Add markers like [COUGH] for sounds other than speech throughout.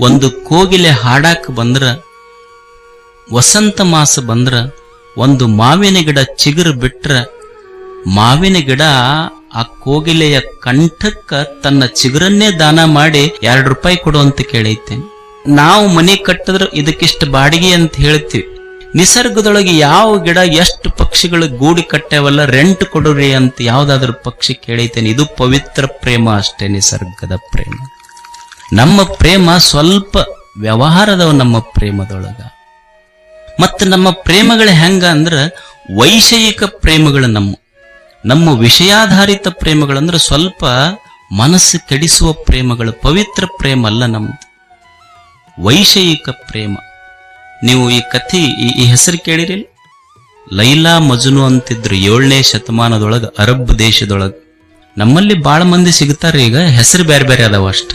ಒಂದು ಕೋಗಿಲೆ ಹಾಡಾಕ ಬಂದ್ರ, ವಸಂತ ಮಾಸ ಬಂದ್ರ, ಒಂದು ಮಾವಿನ ಗಿಡ ಚಿಗುರು ಬಿಟ್ರ, ಮಾವಿನ ಗಿಡ ಆ ಕೋಗಿಲೆಯ ಕಂಠಕ್ಕ ತನ್ನ ಚಿಗುರನ್ನೇ ದಾನ ಮಾಡಿ ಎರಡು ರೂಪಾಯಿ ಕೊಡು ಅಂತ ಕೇಳೈತೆ ನಾವು ಮನೆ ಕಟ್ಟಿದ್ರೆ ಇದಕ್ಕಿಷ್ಟು ಬಾಡಿಗೆ ಅಂತ ಹೇಳ್ತೀವಿ. ನಿಸರ್ಗದೊಳಗೆ ಯಾವ ಗಿಡ ಎಷ್ಟು ಪಕ್ಷಿಗಳು ಗೂಡಿ ಕಟ್ಟ್ಯಾವಲ್ಲ ರೆಂಟ್ ಕೊಡುರಿ ಅಂತ ಯಾವ್ದಾದ್ರು ಪಕ್ಷಿ ಕೇಳೈತೇನೆ. ಇದು ಪವಿತ್ರ ಪ್ರೇಮ ಅಷ್ಟೇ ನಿಸರ್ಗದ ಪ್ರೇಮ. ನಮ್ಮ ಪ್ರೇಮ ಸ್ವಲ್ಪ ವ್ಯವಹಾರದವ ನಮ್ಮ ಪ್ರೇಮದೊಳಗ. ಮತ್ತು ನಮ್ಮ ಪ್ರೇಮಗಳು ಹೆಂಗ ಅಂದ್ರೆ ವೈಷಯಿಕ ಪ್ರೇಮಗಳು ನಮ್ಮ. ನಮ್ಮ ವಿಷಯಾಧಾರಿತ ಪ್ರೇಮಗಳಂದ್ರೆ ಸ್ವಲ್ಪ ಮನಸ್ಸು ಕೆಡಿಸುವ ಪ್ರೇಮಗಳು, ಪವಿತ್ರ ಪ್ರೇಮ ಅಲ್ಲ ನಮ್ದು. ವೈಷಯಿಕ ಪ್ರೇಮ. ನೀವು ಈ ಕಥೆ, ಈ ಈ ಹೆಸರು ಕೇಳಿರಿ. ಲೈಲಾ ಮಜುನು ಅಂತಿದ್ರು ಏಳನೇ ಶತಮಾನದೊಳಗೆ, ಅರಬ್ ದೇಶದೊಳಗೆ. ನಮ್ಮಲ್ಲಿ ಭಾಳ ಮಂದಿ ಸಿಗ್ತಾರೆ ಈಗ ಹೆಸರು ಬೇರೆ ಬೇರೆ ಅದಾವ ಅಷ್ಟ.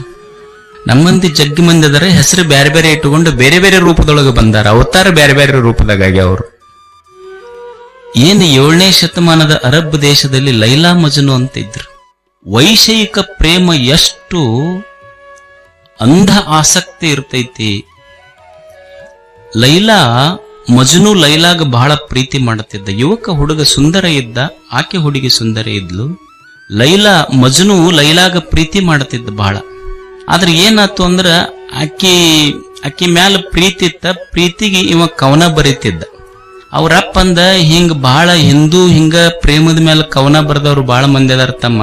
ನಮ್ಮಂದಿ ಜಗ್ಗಿ ಮಂದಿ ಅದರ, ಹೆಸರು ಬೇರೆ ಬೇರೆ ಇಟ್ಟುಕೊಂಡು ಬೇರೆ ಬೇರೆ ರೂಪದೊಳಗೆ ಬಂದಾರ. ಅವತಾರ ಬೇರೆ ಬೇರೆ ರೂಪದಾಗ ಅವರು. ಏನು ಏಳನೇ ಶತಮಾನದ ಅರಬ್ ದೇಶದಲ್ಲಿ ಲೈಲಾ ಮಜನು ಅಂತ ಇದ್ರು. ವೈಷಯಿಕ ಪ್ರೇಮ ಎಷ್ಟು ಅಂಧ ಆಸಕ್ತಿ ಇರ್ತೈತಿ. ಲೈಲಾ ಮಜನು ಲೈಲಾಗ ಬಹಳ ಪ್ರೀತಿ ಮಾಡುತ್ತಿದ್ದ ಯುವಕ ಹುಡುಗ ಸುಂದರ ಇದ್ದ, ಆಕೆ ಹುಡುಗಿ ಸುಂದರ ಇದ್ಲು. ಲೈಲಾ ಮಜನು ಲೈಲಾಗ ಪ್ರೀತಿ ಮಾಡುತ್ತಿದ್ದ ಬಹಳ. ಆದ್ರೆ ಏನಾಯ್ತು ಅಂದ್ರ ಅಕ್ಕಿ ಅಕ್ಕಿ ಮ್ಯಾಲ ಪ್ರೀತಿ ಇತ್ತ, ಪ್ರೀತಿಗೆ ಇವ ಕವನ ಬರೀತಿದ್ದ. ಅಂದ, ಹಿಂಗ ಬಹಳ ಹಿಂದೂ, ಹಿಂಗ ಪ್ರೇಮದ ಮ್ಯಾಲ ಕವನ ಬರೆದವ್ರು ಬಹಳ ಮಂದಿ ಅದಾರ ತಮ್ಮ.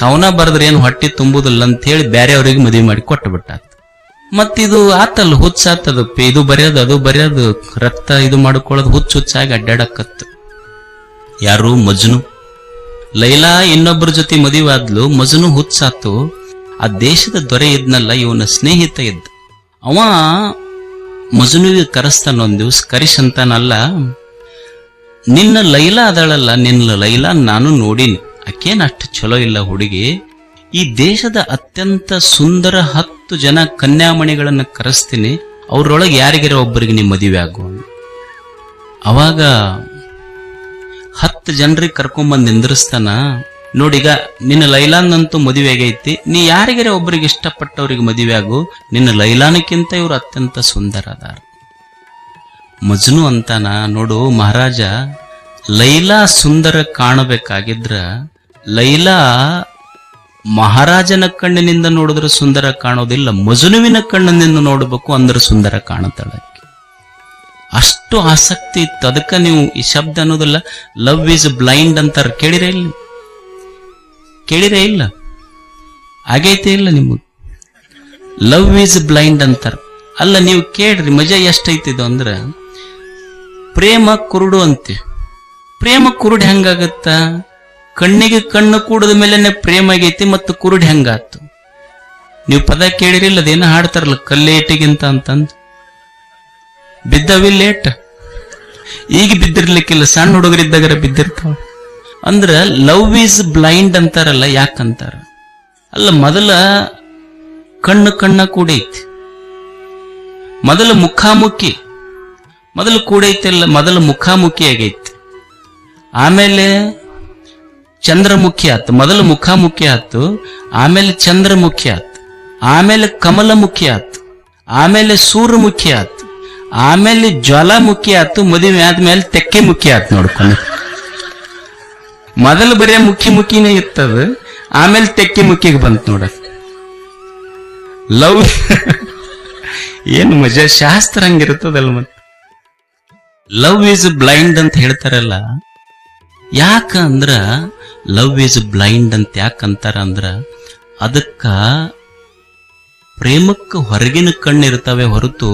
ಕವನ ಬರೆದ್ರೆ ಏನು ಹೊಟ್ಟಿ ತುಂಬುದಿಲ್ಲ ಅಂತ ಹೇಳಿ ಬೇರೆಯವ್ರಿಗೆ ಮದುವೆ ಮಾಡಿ ಕೊಟ್ಟು ಬಿಟ್ಟಾತ ಮತ್ತಿದು ಆತಲ್ ಹುಚ್ಚಾತದು, ಇದು ಬರೆಯೋದು, ಅದು ಬರೆಯೋದು, ರಕ್ತ ಇದು ಮಾಡ್ಕೊಳ್ಳೋದು ಹುಚ್ಚು ಹುಚ್ಚಾಗಿ ಅಡ್ಡಾಡಕತ್ತು. ಯಾರು ಮಜ್ನು? ಲೈಲಾ ಇನ್ನೊಬ್ಬರ ಜೊತೆ ಮದುವೆ ಆದ್ಲು ಮಜನು ಹುಚ್ಚಾತು. ಆ ದೇಶದ ದೊರೆ ಇದ್ನಲ್ಲ, ಇವನ ಸ್ನೇಹಿತ ಇದ್ದ. ಅವ ಮಜನುವಿಗೆ ಕರೆಸ್ತಾನ ಒಂದ್ ದಿವ್ಸ ಕರಿಸಂತಾನಲ್ಲ ನಿನ್ನ ಲೈಲಾ ಅದಳಲ್ಲ, ನಿನ್ನ ಲೈಲಾ ನಾನು ನೋಡಿನಿ. ಆಕೇನ್ ಅಷ್ಟು ಚಲೋ ಇಲ್ಲ ಹುಡುಗಿ. ಈ ದೇಶದ ಅತ್ಯಂತ ಸುಂದರ ಹತ್ತು ಜನ ಕನ್ಯಾಮಣಿಗಳನ್ನ ಕರೆಸ್ತೀನಿ. ಅವ್ರೊಳಗೆ ಯಾರಿಗಿರೋ ಒಬ್ಬರಿಗೆ ನೀ ಮದುವೆ ಆಗು. ಅವಾಗ ಹತ್ತು ಜನರಿಗೆ ಕರ್ಕೊಂಬಂದು ನಿಂದ್ರಿಸ್ತಾನ. ನೋಡೀಗ, ನಿನ್ನ ಲೈಲಾನಂತೂ ಮದುವೆ ಆಗೈತಿ ನೀ ಯಾರಿಗರೆ ಒಬ್ಬರಿಗೆ ಇಷ್ಟಪಟ್ಟವ್ರಿಗೆ ಮದುವೆ ಆಗು? ನಿನ್ನ ಲೈಲಾನಕ್ಕಿಂತ ಇವರು ಅತ್ಯಂತ ಸುಂದರ ಅದಾರ ಮಜ್ನು ಅಂತಾನ, ನೋಡು, ಮಹಾರಾಜ, ಲೈಲಾ ಸುಂದರ ಕಾಣಬೇಕಾಗಿದ್ರ, ಲೈಲಾ ಮಹಾರಾಜನ ಕಣ್ಣಿನಿಂದ ನೋಡಿದ್ರೆ ಸುಂದರ ಕಾಣೋದಿಲ್ಲ, ಮಜುನುವಿನ ಕಣ್ಣಿನಿಂದ ನೋಡಬೇಕು ಅಂದ್ರೆ ಸುಂದರ ಕಾಣುತ್ತಾಳೆ. ಅಷ್ಟು ಆಸಕ್ತಿ ಇತ್ತು. ಅದಕ್ಕೆ ನೀವು ಈ ಶಬ್ದ ಅನ್ನೋದಿಲ್ಲ, ಲವ್ ಈಸ್ ಬ್ಲೈಂಡ್ ಅಂತಾರೆ. ಕೇಳಿರೇ ಇಲ್ಲ? ಕೇಳಿರೇ ಇಲ್ಲ. ಆಗೈತೆ ಇಲ್ಲ ನಿಮಗೆ. ಲವ್ ಈಸ್ ಬ್ಲೈಂಡ್ ಅಂತಾರೆ. ಅಲ್ಲ, ನೀವು ಕೇಳ್ರಿ, ಮಜಾ ಎಷ್ಟೈತಿದು ಅಂದ್ರೆ, ಪ್ರೇಮ ಕುರುಡು ಅಂತೆ. ಪ್ರೇಮ ಕುರುಡು ಹೆಂಗಾಗತ್ತ? ಕಣ್ಣಿಗೆ ಕಣ್ಣು ಕೂಡದ ಮೇಲೆನೆ ಪ್ರೇಮ ಆಗೈತಿ ಮತ್ತು ಕುರುಡು ಹೆಂಗಾತು? ನೀವು ಪದ ಕೇಳಿರಿಲ್ಲ, ಅದೇನೋ ಹಾಡ್ತಾರಲ್ಲ, ಕಲ್ಲೇಟಿಗಿಂತ ಅಂತಂದು. ಬಿದ್ದವಿಲ್ಲೇಟ್? ಈಗ ಬಿದ್ದಿರ್ಲಿಕ್ಕಿಲ್ಲ, ಸಣ್ಣ ಹುಡುಗರಿದ್ದಾಗ ಬಿದ್ದಿರ್ತಾವ. ಅಂದ್ರ ಲವ್ ಈಸ್ ಬ್ಲೈಂಡ್ ಅಂತಾರಲ್ಲ ಯಾಕಂತಾರ? ಅಲ್ಲ ಮೊದಲ ಕಣ್ಣು ಕಣ್ಣ ಕೂಡೈತಿ. ಮೊದಲು ಮುಖಾಮುಖಿ. ಮೊದಲು ಕೂಡೈತಿಲ್ಲ ಮೊದಲು ಮುಖಾಮುಖಿ ಆಗೈತಿ. ಆಮೇಲೆ ಚಂದ್ರಮುಖಿ ಆತು. ಮೊದಲು ಮುಖಾಮುಖಿ ಆತು, ಆಮೇಲೆ ಚಂದ್ರಮುಖಿ ಆತು. ಆಮೇಲೆ ಕಮಲಮುಖಿ ಆತು. ಆಮೇಲೆ ಸೂರ್ಯಮುಖಿ ಆತು. ಆಮೇಲೆ ಜ್ವಾಲಾಮುಖಿ ಆತು, ಮದುವೆ ಆದ್ಮೇಲೆ ತೆಕ್ಕೆ ಮುಖಿ ಆತು ನೋಡ್ಕೊಂಡು. ಮೊದಲು ಬರೀ ಮುಖಿ ಮುಖಿನೇ ಇತ್ತದ ಆಮೇಲೆ ತೆಕ್ಕಿ ಮುಖಿಗೆ ಬಂತು ನೋಡ. ಲವ್ [LAUGHS] ಏನು ಮಜಾ, ಶಾಸ್ತ್ರ ಹಂಗಿರುತ್ತದಲ್ಲ ಮತ್ತೆ. ಲವ್ ಈಸ್ ಬ್ಲೈಂಡ್ ಅಂತ ಹೇಳ್ತಾರಲ್ಲ, ಯಾಕ ಅಂದ್ರ ಲವ್ ಈಸ್ ಬ್ಲೈಂಡ್ ಅಂತ ಯಾಕಂತಾರ ಅಂದ್ರ, ಅದಕ್ಕ ಪ್ರೇಮಕ್ಕೆ ಹೊರಗಿನ ಕಣ್ಣಿರ್ತಾವೆ ಹೊರತು,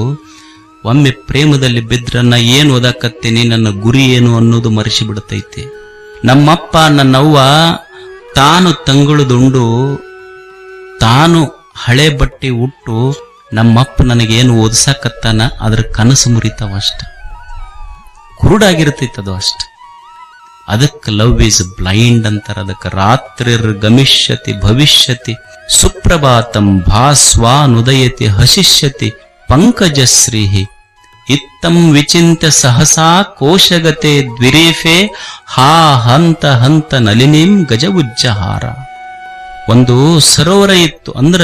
ಒಮ್ಮೆ ಪ್ರೇಮದಲ್ಲಿ ಬಿದ್ರನ್ನ ನಾ ಏನ್ ಓದಾಕತ್ತೀನಿ, ನನ್ನ ಗುರಿ ಏನು ಅನ್ನೋದು ಮರೆಸಿ ಬಿಡ್ತೈತಿ. ನಮ್ಮಪ್ಪ ನನ್ನವ್ವ ತಾನು ತಂಗುಳುದುಂಡು, ತಾನು ಹಳೆ ಬಟ್ಟೆ ಉಟ್ಟು ನಮ್ಮಪ್ಪ ನನಗೇನು ಓದಿಸಾಕತ್ತಾನ? ಅದ್ರ ಕನಸು ಮುರಿತಾವ ಅಷ್ಟ. ಕುರುಡಾಗಿರ್ತೈತೆ ಅದು ಅಷ್ಟ. ಅದಕ್ಕೆ ಲವ್ ಈಸ್ ಬ್ಲೈಂಡ್ ಅಂತಾರ. ಅದಕ್ಕೆ ರಾತ್ರಿರ್ ಗಮಿಷ್ಯತಿ, ಭವಿಷ್ಯತಿ, ಸುಪ್ರಭಾತಂ ಭಾಸ್ವಾನುದಯತಿ, ಹಸಿಷ್ಯತಿ ಪಂಕಜಶ್ರೀಹಿ ಇತ್ತಂ ವಿಚಿಂತ್ಯ ಸಹಸಾ ಕೋಶಗತೆ ದ್ವಿರೇಫೆ, ಹಾ ಹಂತ ಹಂತ ನಲಿನಿಂ ಗಜ ಉಜ್ಜಹಾರ. ಒಂದು ಸರೋವರ ಇತ್ತು ಅಂದ್ರ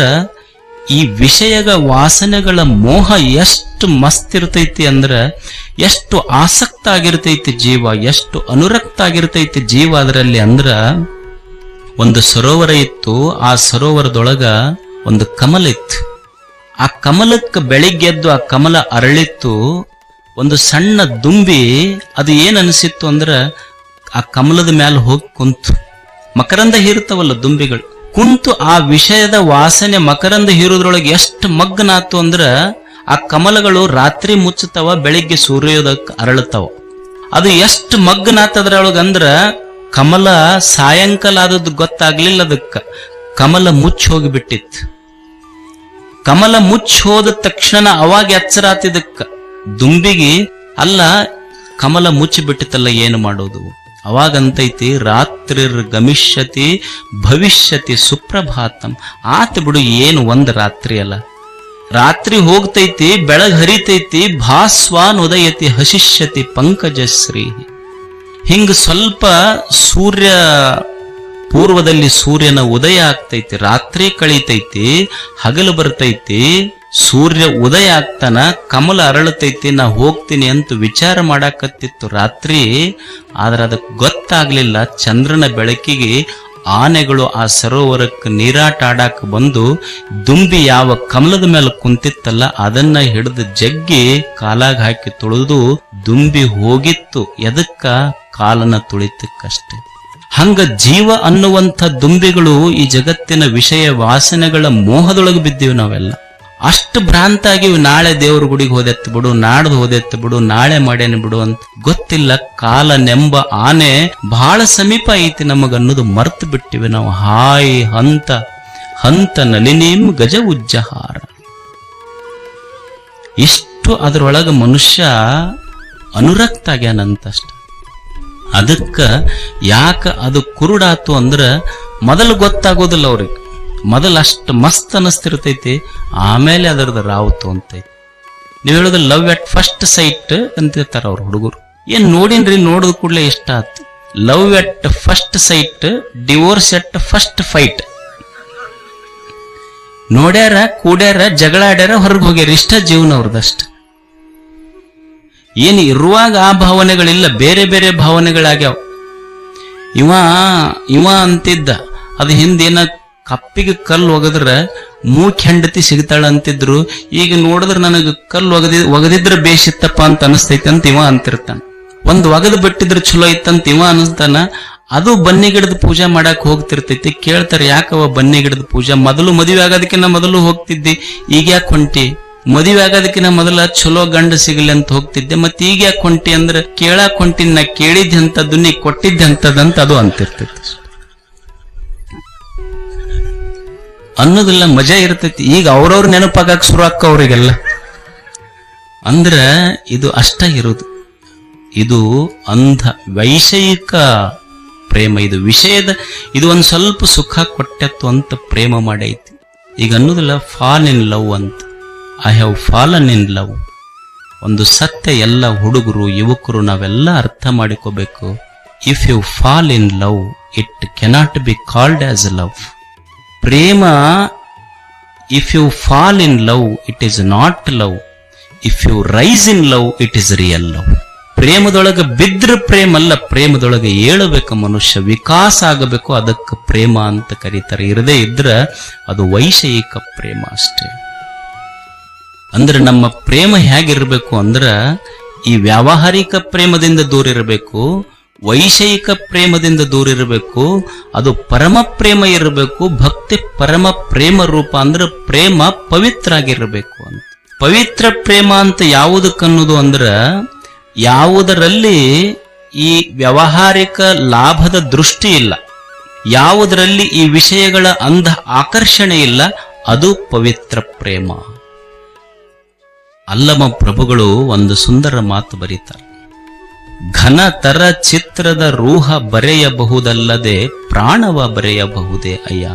ಈ ವಿಷಯಗ ವಾಸನೆಗಳ ಮೋಹ ಎಷ್ಟು ಮಸ್ತ್ ಇರ್ತೈತಿ ಅಂದ್ರ ಎಷ್ಟು ಆಸಕ್ತ ಆಗಿರ್ತೈತಿ ಜೀವ, ಎಷ್ಟು ಅನುರಕ್ತ ಆಗಿರ್ತೈತಿ ಜೀವ ಅದರಲ್ಲಿ ಅಂದ್ರ ಒಂದು ಸರೋವರ ಇತ್ತು, ಆ ಸರೋವರದೊಳಗ ಒಂದು ಕಮಲ ಇತ್ತು. ಆ ಕಮಲಕ್ಕೆ ಬೆಳಿಗ್ಗೆದ್ದು ಆ ಕಮಲ ಅರಳಿತ್ತು, ಒಂದು ಸಣ್ಣ ದುಂಬಿ, ಅದು ಏನು ಅನಿಸಿತ್ತು ಅಂದ್ರೆ ಆ ಕಮಲದ ಮ್ಯಾಲ ಹೋಗಿ ಕುಂತು. ಮಕರಂದ ಹೀರುತ್ತವಲ್ಲ ದುಂಬಿಗಳು. ಕುಂತು ಆ ವಿಷಯದ ವಾಸನೆ ಮಕರಂದ ಹೀರೋದ್ರೊಳಗೆ ಎಷ್ಟು ಮಗ್ನಾತು ಅಂದ್ರ ಆ ಕಮಲಗಳು ರಾತ್ರಿ ಮುಚ್ಚುತ್ತವ, ಬೆಳಿಗ್ಗೆ ಸೂರ್ಯೋದಕ್ಕೆ ಅರಳುತ್ತವ. ಅದು ಎಷ್ಟು ಮಗ್ನಾತದ್ರೊಳಗೆ ಅಂದ್ರ ಕಮಲ ಸಾಯಂಕಾಲ ಆದದ್ದು ಗೊತ್ತಾಗ್ಲಿಲ್ಲ ಅದಕ್ಕೆ. ಕಮಲ ಮುಚ್ಚಿ ಹೋಗಿಬಿಟ್ಟಿತ್ತು. ಕಮಲ ಮುಚ್ಚಿ ಹೋದ ತಕ್ಷಣ ಅವಾಗ ಎಚ್ಚರಾತಿದಕ್ಕ ದುಂಬಿಗೆ, ಅಲ್ಲ, ಕಮಲ ಮುಚ್ಚಿ ಬಿಟ್ಟಿತ್ತಲ್ಲ ಏನು ಮಾಡೋದು? ಅವಾಗಂತೈತಿ ರಾತ್ರಿ ಗಮಿಷ್ಯತಿ, ಭವಿಷ್ಯತಿ ಸುಪ್ರಭಾತಂ. ಆತ ಬಿಡು, ಏನು ಒಂದು ರಾತ್ರಿ ಅಲ್ಲ. ರಾತ್ರಿ ಹೋಗ್ತೈತಿ, ಬೆಳಗ್ ಹರಿತೈತಿ ಭಾಸ್ವಾನ್ ಉದಯತಿ ಹಸಿಷ್ಯತಿ ಪಂಕಜಶ್ರೀ ಹಿಂಗ ಸ್ವಲ್ಪ ಸೂರ್ಯ ಪೂರ್ವದಲ್ಲಿ ಸೂರ್ಯನ ಉದಯ ಆಗ್ತೈತಿ, ರಾತ್ರಿ ಕಳೀತೈತಿ, ಹಗಲು ಬರ್ತೈತಿ, ಸೂರ್ಯ ಉದಯ ಆಗ್ತಾನ, ಕಮಲ ಅರಳುತ್ತೈತಿ ನಾ ಹೋಗ್ತೀನಿ ಅಂತ ವಿಚಾರ ಮಾಡಾಕತ್ತಿತ್ತು ರಾತ್ರಿ. ಆದ್ರೆ ಅದಕ್ಕೆ ಗೊತ್ತಾಗ್ಲಿಲ್ಲ, ಚಂದ್ರನ ಬೆಳಕಿಗೆ ಆನೆಗಳು ಆ ಸರೋವರಕ್ಕೆ ನೀರಾಟ ಆಡಾಕ ಬಂದು ದುಂಬಿ ಯಾವ ಕಮಲದ ಮೇಲೆ ಕುಂತಿತ್ತಲ್ಲ, ಅದನ್ನ ಹಿಡಿದು ಜಗ್ಗಿ ಕಾಲಾಗ ಹಾಕಿ ತುಳಿದು ದುಂಬಿ ಹೋಗಿತ್ತು. ಎದಕ್ಕ? ಕಾಲನ ತುಳಿತಕ್ಕಷ್ಟೇ. ಹಂಗ ಜೀವ ಅನ್ನುವಂಥ ದುಂಬಿಗಳು ಈ ಜಗತ್ತಿನ ವಿಷಯ ವಾಸನೆಗಳ ಮೋಹದೊಳಗೆ ಬಿದ್ದೀವಿ ನಾವೆಲ್ಲ. ಅಷ್ಟು ಭ್ರಾಂತ ಆಗಿವಿ ನಾಳೆ ದೇವ್ರ ಗುಡಿಗೆ ಹೋದೆತ್ತು ಬಿಡು, ನಾಡ್ದು ಹೋದೆತ್ತು ಬಿಡು, ನಾಳೆ ಮಾಡೇನೆ ಬಿಡು ಅಂತ ಗೊತ್ತಿಲ್ಲ, ಕಾಲ ನೆಂಬ ಆನೆ ಬಹಳ ಸಮೀಪ ಐತಿ ನಮಗನ್ನೋದು ಮರ್ತು ಬಿಟ್ಟಿವಿ ನಾವು. ಹಾಯ್ ಹಂತ ಹಂತ ನಲಿನೀಂ ಗಜ ಉಜ್ಜಹಾರ. ಇಷ್ಟು ಅದರೊಳಗ ಮನುಷ್ಯ ಅನುರಕ್ತ ಆಗ್ಯಾನಂತಷ್ಟ. ಅದಕ್ಕ ಯಾಕ ಅದು ಕುರುಡಾತು ಅಂದ್ರೆ ಮೊದಲು ಗೊತ್ತಾಗೋದಿಲ್ಲ ಅವ್ರಿಗೆ. ಮೊದಲು ಅಷ್ಟು ಮಸ್ತ್ ಅನಿಸ್ತಿರ್ತೈತಿ, ಆಮೇಲೆ ಅದರದ್ದು ರಾವುತು ಅಂತೈತಿ ನೀವು ಹೇಳೋದು ಲವ್ ಎಟ್ ಫಸ್ಟ್ ಸೈಟ್ ಅಂತಿರ್ತಾರೆ ಅವ್ರ ಹುಡುಗರು. ಏನ್ ನೋಡಿನ್ರಿ, ನೋಡಿದ ಕೂಡಲೇ ಇಷ್ಟ ಆತು. Love at first sight, divorce at first fight. ನೋಡ್ಯಾರ, ಕೂಡ್ಯಾರ ಜಗಳ ಆಡ್ಯಾರ ಹೊರಗೆ ಹೋಗ್ಯಾರ, ಇಷ್ಟ ಜೀವನ ಅವ್ರದಷ್ಟ. ಏನು ಇರುವಾಗ ಆ ಭಾವನೆಗಳಿಲ್ಲ, ಬೇರೆ ಬೇರೆ ಭಾವನೆಗಳಾಗ್ಯಾವ. ಇವ ಇವ ಅಂತಿದ್ದ, ಅದು ಹಿಂದೇನ ಕಪ್ಪಿಗೆ ಕಲ್ಲು ಒಗದ್ರೆ ಮೂಕ್ ಹೆಂಡತಿ ಸಿಗ್ತಾಳ ಅಂತಿದ್ರು, ಈಗ ನೋಡಿದ್ರೆ ನನಗೆ ಕಲ್ಲು ಒಗದಿ, ಒಗದಿದ್ರೆ ಬೇಸಿತ್ತಪ್ಪ ಅಂತ ಅನಿಸ್ತೈತೆ ಅಂತ ಇವ ಅಂತಿರ್ತಾನ. ಒಂದು ಒಗದು ಬಿಟ್ಟಿದ್ರೆ ಚಲೋ ಇತ್ತಂತ ಇವ ಅನಿಸ್ತಾನ, ಅದು ಬನ್ನಿ ಗಿಡದ ಪೂಜೆ ಮಾಡಕ್ ಹೋಗ್ತಿರ್ತೈತಿ, ಕೇಳ್ತಾರೆ ಯಾಕವ ಬನ್ನಿ ಗಿಡದ ಪೂಜೆ, ಮೊದಲು ಮದುವೆ ಆಗೋದಕ್ಕಿಂತ ಮೊದಲು ಹೋಗ್ತಿದ್ದಿ, ಈಗ ಯಾಕೆ ಹೊಂಟಿ? ಮದುವೆ ಆಗೋದಕ್ಕಿಂತ ಮೊದಲ ಚಲೋ ಗಂಡ ಸಿಗಲಿ ಅಂತ ಹೋಗ್ತಿದ್ದೆ. ಮತ್ತೆ ಈಗ ಯಾಕೆ ಹೊಂಟಿ ಅಂದ್ರೆ ಕೇಳಾ ಹೊಂಟಿನ ನಾ ಕೇಳಿದ್ದೆ ಅಂತ ನೀ ಕೊಟ್ಟಿದ್ದಂಥದ್ದಂತ ಅದು ಅಂತಿರ್ತೈತಿ. ಅನ್ನೋದಿಲ್ಲ ಮಜಾ ಇರ್ತೈತಿ. ಈಗ ಅವ್ರವ್ರ ನೆನಪಾಗಕ್ ಶುರು ಆಕ್ಕ ಅವರಿಗೆಲ್ಲ. ಅಂದ್ರ ಇದು ಅಷ್ಟ ಇರೋದು. ಇದು ಅಂಧ ವೈಷಯಿಕ ಪ್ರೇಮ. ಇದು ವಿಷಯದ, ಇದು ಒಂದು ಸ್ವಲ್ಪ ಸುಖ ಕೊಟ್ಟತ್ತು ಅಂತ ಪ್ರೇಮ ಮಾಡೈತಿ. ಈಗ ಅನ್ನೋದಿಲ್ಲ ಫಾಲ್ ಇನ್ ಲವ್ ಅಂತ. I have fallen in love ಒಂದು ಸತ್ಯ ಎಲ್ಲ ಹುಡುಗರು, ಯುವಕರು ನಾವೆಲ್ಲ ಅರ್ಥ ಮಾಡಿಕೋಬೇಕು. If you fall in love it cannot be called as love Prema if you fall in love it is not love if you rise in love it is real love ಪ್ರೇಮದೊಳಗೆ ಬಿದ್ರ ಪ್ರೇಮ ಅಲ್ಲ, ಪ್ರೇಮದೊಳಗೆ ಏಳಬೇಕು ಮನುಷ್ಯ, ವಿಕಾಸ ಆಗಬೇಕು, ಅದಕ್ಕೆ ಪ್ರೇಮ ಅಂತ ಕರೀತಾರೆ. ಇರದೇ ಇದ್ರೆ ಅದು ವೈಷಯಿಕ ಪ್ರೇಮ ಅಷ್ಟೇ. ಅಂದ್ರೆ ನಮ್ಮ ಪ್ರೇಮ ಹೇಗಿರಬೇಕು ಅಂದ್ರ ಈ ವ್ಯಾವಹಾರಿಕ ಪ್ರೇಮದಿಂದ ದೂರ ಇರಬೇಕು, ವೈಷಯಿಕ ಪ್ರೇಮದಿಂದ ದೂರ ಇರಬೇಕು, ಅದು ಪರಮ ಪ್ರೇಮ ಇರಬೇಕು, ಭಕ್ತಿ ಪರಮ ಪ್ರೇಮ ರೂಪ ಅಂದ್ರೆ ಪ್ರೇಮ ಪವಿತ್ರ ಆಗಿರಬೇಕು ಅಂತ. ಪವಿತ್ರ ಪ್ರೇಮ ಅಂತ ಯಾವುದಕ್ಕನ್ನೋದು ಅಂದ್ರ ಯಾವುದರಲ್ಲಿ ಈ ವ್ಯಾವಹಾರಿಕ ಲಾಭದ ದೃಷ್ಟಿ ಇಲ್ಲ, ಯಾವುದರಲ್ಲಿ ಈ ವಿಷಯಗಳ ಅಂಧ ಆಕರ್ಷಣೆ ಇಲ್ಲ, ಅದು ಪವಿತ್ರ ಪ್ರೇಮ. ಅಲ್ಲಮ ಪ್ರಭುಗಳು ಒಂದು ಸುಂದರ ಮಾತು ಬರೀತಾರೆ. ಘನತರ ಚಿತ್ರದ ರೂಹ ಬರೆಯಬಹುದಲ್ಲದೆ ಪ್ರಾಣವ ಬರೆಯಬಹುದೇ ಅಯ್ಯ?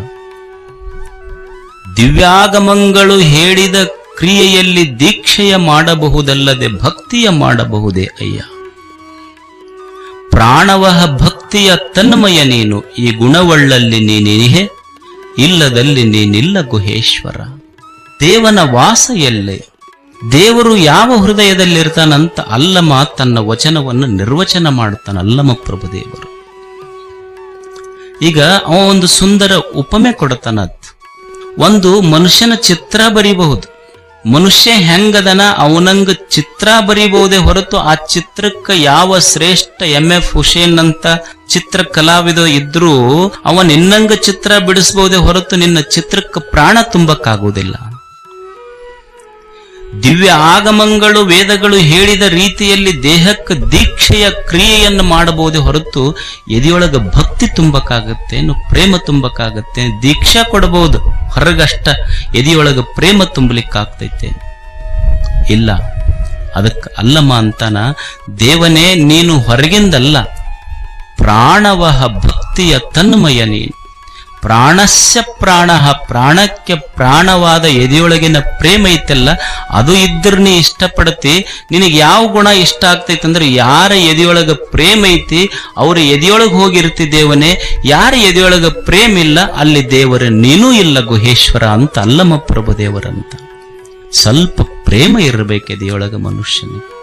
ದಿವ್ಯಾಗಮಂಗಳು ಹೇಳಿದ ಕ್ರಿಯೆಯಲ್ಲಿ ದೀಕ್ಷೆಯ ಮಾಡಬಹುದಲ್ಲದೆ ಭಕ್ತಿಯ ಮಾಡಬಹುದೇ ಅಯ್ಯ? ಪ್ರಾಣವಹ ಭಕ್ತಿಯ ತನ್ಮಯ ನೀನು, ಈ ಗುಣವಳ್ಳಲ್ಲಿ ನೀನಿಹೆ, ಇಲ್ಲದಲ್ಲಿ ನೀನಿಲ್ಲ ಗುಹೇಶ್ವರ ದೇವನ ವಾಸ ಎಲ್ಲೆ? ದೇವರು ಯಾವ ಹೃದಯದಲ್ಲಿರ್ತಾನಂತ ಅಲ್ಲಮ ತನ್ನ ವಚನವನ್ನು ನಿರ್ವಚನ ಮಾಡ್ತಾನ ಅಲ್ಲಮ ಪ್ರಭುದೇವರು ಈಗ ಅವ ಒಂದು ಸುಂದರ ಉಪಮೆ ಕೊಡತಾನ ಒಂದು ಮನುಷ್ಯನ ಚಿತ್ರ ಬರೀಬಹುದು. ಮನುಷ್ಯ ಹೆಂಗದನ ಅವನಂಗ ಚಿತ್ರ ಬರೀಬಹುದೇ ಹೊರತು ಆ ಚಿತ್ರಕ್ಕೆ ಯಾವ ಶ್ರೇಷ್ಠ ಎಂ ಎಫ್ ಹುಸೇನ್ ಅಂತ ಚಿತ್ರ ಕಲಾವಿದ ಇದ್ರೂ ಅವ ನಿನ್ನಂಗ ಚಿತ್ರ ಬಿಡಿಸಬಹುದೇ ಹೊರತು ನಿನ್ನ ಚಿತ್ರಕ್ಕೆ ಪ್ರಾಣ ತುಂಬಕ್ಕಾಗುವುದಿಲ್ಲ. ದಿವ್ಯ ಆಗಮಗಳು ವೇದಗಳು ಹೇಳಿದ ರೀತಿಯಲ್ಲಿ ದೇಹಕ್ಕೆ ದೀಕ್ಷೆಯ ಕ್ರಿಯೆಯನ್ನು ಮಾಡಬಹುದು ಹೊರತು ಎದೆಯೊಳಗೆ ಭಕ್ತಿ ತುಂಬಕ್ಕಾಗತ್ತೇನು ಪ್ರೇಮ ತುಂಬಕ್ಕಾಗತ್ತೆ, ದೀಕ್ಷಾ ಕೊಡಬಹುದು. ಹೊರಗಷ್ಟ ಎದೆಯೊಳಗೆ ಪ್ರೇಮ ತುಂಬಲಿಕ್ಕಾಗ್ತೈತೆ. ಇಲ್ಲ, ಅದಕ್ಕೆ ಅಲ್ಲಮ್ಮ ಅಂತಾನ, ದೇವನೇ ನೀನು ಹೊರಗಿಂದಲ್ಲ, ಪ್ರಾಣವಹ ಭಕ್ತಿಯ ತನ್ಮಯ ನೀನು. ಪ್ರಾಣಸ್ಯ ಪ್ರಾಣ, ಪ್ರಾಣಕ್ಕೆ ಪ್ರಾಣವಾದ ಎದೆಯೊಳಗಿನ ಪ್ರೇಮ ಐತಲ್ಲ, ಅದು ಇದ್ರ ನೀ ಇಷ್ಟಪಡತಿ, ನಿನಗೆ ಯಾವ ಗುಣ ಇಷ್ಟ ಆಗ್ತೈತೆ ಅಂದ್ರೆ ಯಾರ ಎದೆಯೊಳಗ ಪ್ರೇಮ ಐತಿ, ಅವ್ರ ಎದೆಯೊಳಗೆ ಹೋಗಿರ್ತಿ ದೇವನೇ, ಯಾರ ಎದೆಯೊಳಗ ಪ್ರೇಮ ಇಲ್ಲ, ಅಲ್ಲಿ ದೇವರ ನೀನೂ ಇಲ್ಲ ಗುಹೇಶ್ವರ ಅಂತ ಅಲ್ಲಮ್ಮ ಪ್ರಭು ದೇವರಂತ. ಸ್ವಲ್ಪ ಪ್ರೇಮ ಇರಬೇಕು ಎದೆಯೊಳಗ ಮನುಷ್ಯನಿಗೆ.